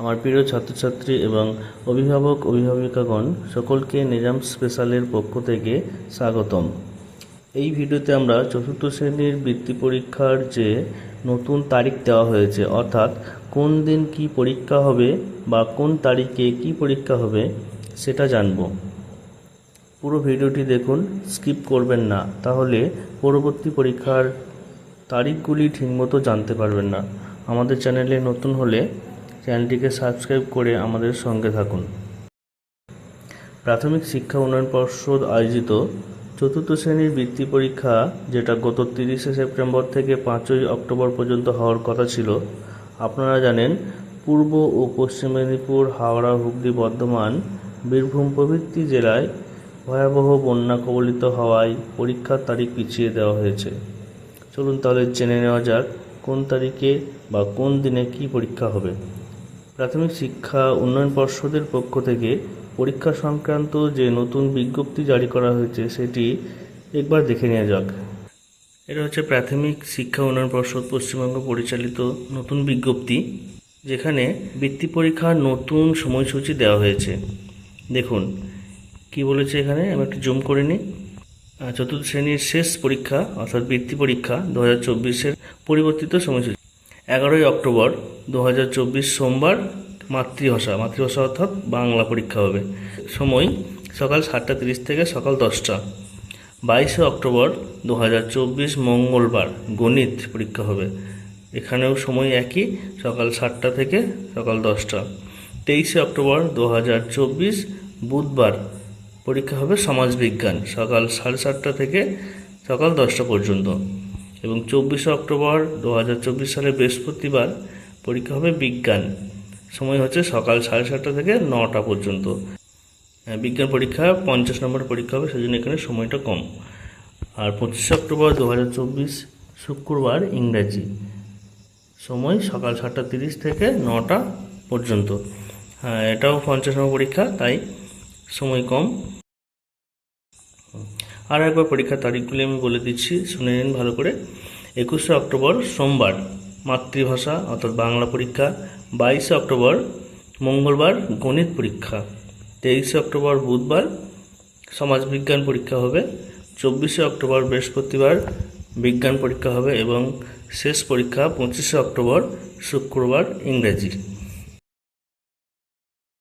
আমার প্রিয় ছাত্রছাত্রী এবং অভিভাবক, অভিভাবিকাগণ, সকলকে নিজাম স্পেশালের পক্ষ থেকে স্বাগতম। এই ভিডিওতে আমরা চতুর্থ শ্রেণির বৃত্তি পরীক্ষার যে নতুন তারিখ দেওয়া হয়েছে, অর্থাৎ কোন দিন কি পরীক্ষা হবে বা কোন তারিখে কি পরীক্ষা হবে, সেটা জানব। পুরো ভিডিওটি দেখুন, স্কিপ করবেন না, তাহলে পরবর্তী পরীক্ষার তারিখগুলি ঠিকমতো জানতে পারবেন না। আমাদের চ্যানেলে নতুন হলে চ্যানেলটিকে সাবস্ক্রাইব করে আমাদের সঙ্গে থাকুন। প্রাথমিক শিক্ষা উন্নয়ন পর্ষদ আয়োজিত চতুর্থ শ্রেণির বৃত্তি পরীক্ষা, যেটা গত তিরিশে সেপ্টেম্বর থেকে পাঁচই অক্টোবর পর্যন্ত হওয়ার কথা ছিল, আপনারা জানেন পূর্ব ও পশ্চিম মেদিনীপুর, হাওড়া, হুগলি, বর্ধমান, বীরভূম প্রভৃতি জেলায় ভয়াবহ বন্যা কবলিত হওয়ায় পরীক্ষার তারিখ পিছিয়ে দেওয়া হয়েছে। চলুন তাহলে জেনে নেওয়া যাক কোন তারিখে বা কোন দিনে কি পরীক্ষা হবে। প্রাথমিক শিক্ষা উন্নয়ন পর্ষদের পক্ষ থেকে পরীক্ষা সংক্রান্ত যে নতুন বিজ্ঞপ্তি জারি করা হয়েছে, সেটি একবার দেখে নেওয়া যাক। এটা হচ্ছে প্রাথমিক শিক্ষা উন্নয়ন পর্ষদ পশ্চিমবঙ্গ পরিচালিত নতুন বিজ্ঞপ্তি, যেখানে বৃত্তি পরীক্ষার নতুন সময়সূচি দেওয়া হয়েছে। দেখুন, কি বলেছে এখানে? আমি একটু জুম করে নিই। চতুর্থ শ্রেণির শেষ পরীক্ষা, অর্থাৎ বৃত্তি পরীক্ষা, দু হাজার চব্বিশের পরিবর্তিত সময়সূচি। এগারোই অক্টোবর দু হাজার চব্বিশ সোমবার মাতৃভাষা মাতৃভাষা অর্থাৎ বাংলা পরীক্ষা হবে। সময় সকাল সাতটা তিরিশ থেকে সকাল দশটা। বাইশে অক্টোবর দু হাজার চব্বিশ মঙ্গলবার গণিত পরীক্ষা হবে। এখানেও সময় একই, সকাল সাতটা থেকে সকাল দশটা। তেইশে অক্টোবর দু হাজার চব্বিশ বুধবার পরীক্ষা হবে সমাজবিজ্ঞান, সকাল সাড়ে সাতটা থেকে সকাল দশটা পর্যন্ত। এবং চব্বিশে অক্টোবর দু হাজার চব্বিশ সালে বৃহস্পতিবার পরীক্ষা হবে বিজ্ঞান। সময় হচ্ছে সকাল সাড়ে সাতটা থেকে নটা পর্যন্ত। হ্যাঁ, বিজ্ঞান পরীক্ষা পঞ্চাশ নম্বর পরীক্ষা হবে সেজন্য এখানে সময়টা কম। আর পঁচিশে অক্টোবর দু হাজার চব্বিশ শুক্রবার ইংরাজি। সময় সকাল সাতটা তিরিশ থেকে নটা পর্যন্ত। হ্যাঁ এটাও পঞ্চাশ নম্বর পরীক্ষা তাই সময় কম। আর একবার পরীক্ষার তারিখগুলি আমি বলে দিচ্ছি শুনে নিন ভালো করে। একুশে অক্টোবর সোমবার। মাতৃভাষা, অর্থাৎ বাংলা পরীক্ষা, বাইশে অক্টোবর, মঙ্গলবার গণিত পরীক্ষা। তেইশে অক্টোবর বুধবার সমাজবিজ্ঞান পরীক্ষা হবে। চব্বিশে অক্টোবর বৃহস্পতিবার বিজ্ঞান পরীক্ষা হবে এবং শেষ পরীক্ষা পঁচিশে অক্টোবর শুক্রবার ইংরেজি